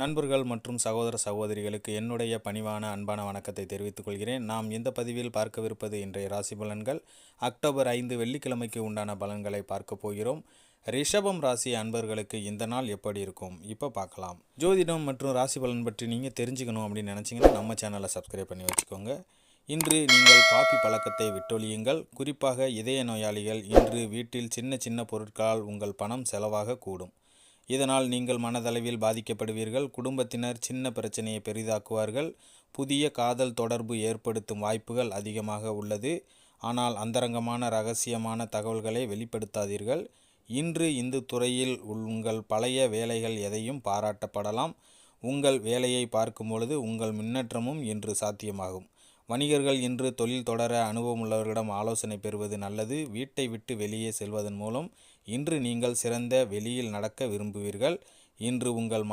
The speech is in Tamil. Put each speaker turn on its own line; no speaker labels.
நண்பர்கள் மற்றும் சகோதர சகோதரிகளுக்கு என்னுடைய பணிவான அன்பான வணக்கத்தை தெரிவித்துக் கொள்கிறேன். நாம் இந்த பதிவில் பார்க்கவிருப்பது இன்றைய ராசி பலன்கள். அக்டோபர் ஐந்து வெள்ளிக்கிழமைக்கு உண்டான பலன்களை பார்க்க போகிறோம். ரிஷபம் ராசி அன்பர்களுக்கு இந்த நாள் எப்படி இருக்கும்? இப்போ பார்க்கலாம். ஜோதிடம் மற்றும் ராசி பலன் பற்றி நீங்கள் தெரிஞ்சுக்கணும் அப்படின்னு நினச்சிங்கன்னா நம்ம சேனலை சப்ஸ்கிரைப் பண்ணி வச்சுக்கோங்க. இன்று நீங்கள் காபி பழக்கத்தை விட்டொழியுங்கள். குறிப்பாக இதய நோயாளிகள் இன்று வீட்டில் சின்ன சின்ன பொருட்களால் உங்கள் பணம் செலவாக கூடும். இதனால் நீங்கள் மனதளவில் பாதிக்கப்படுவீர்கள். குடும்பத்தினர் சின்ன பிரச்சனையை பெரிதாக்குவார்கள். புதிய காதல் தொடர்பு ஏற்படுத்தும் வாய்ப்புகள் அதிகமாக உள்ளது. ஆனால் அந்தரங்கமான ரகசியமான தகவல்களை வெளிப்படுத்தாதீர்கள். இன்று இந்த துறையில் உங்கள் பழைய வேலைகள் எதையும் பாராட்டப்படலாம். உங்கள் வேலையை பார்க்கும் பொழுது உங்கள் முன்னேற்றமும் இன்று சாத்தியமாகும். வணிகர்கள் இன்று தொழில் தொடர அனுபவம் உள்ளவர்களிடம் ஆலோசனை பெறுவது நல்லது. வீட்டை விட்டு வெளியே செல்வதன் மூலம் இன்று நீங்கள் சிறந்த வெளியில் நடக்க விரும்புவீர்கள். இன்று உங்கள்